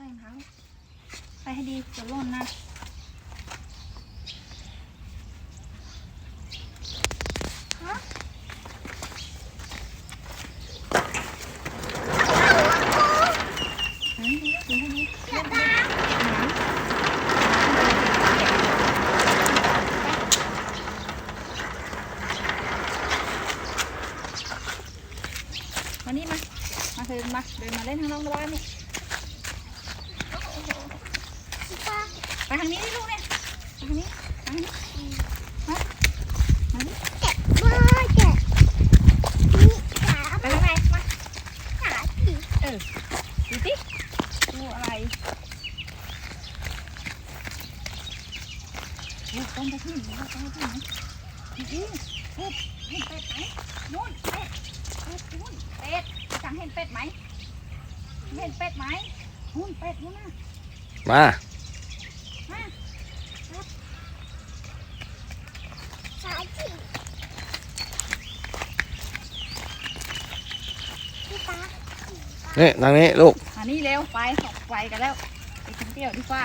รองเท้าใส่ให้ดีจะล่นนะมานี่มา มาเดินมา เดินมาเล่นข้างนอกบ้านนี่ไป ทางนี้นี่ลูกเนี่ยไปทางนี้ไปทางนี้ฮะมานี่ไปทางไหนมาขาสีเออดูสิดูอะไรลูกต้นกระถิ่นลูกต้นกระถิ่นดูสิเห็ดเห็นเป็ดไหมนู่นเป็ดเป็ดนู่นเป็ดจังเห็นเป็ดไหมเห็นเป็ดไหมนู่นเป็ดนู่นนะมาเป็ด นี่ทางนี้ลูก อันนี้เร็วไปออกไปกันแล้ว ไปกินเปรี้ยวดีกว่า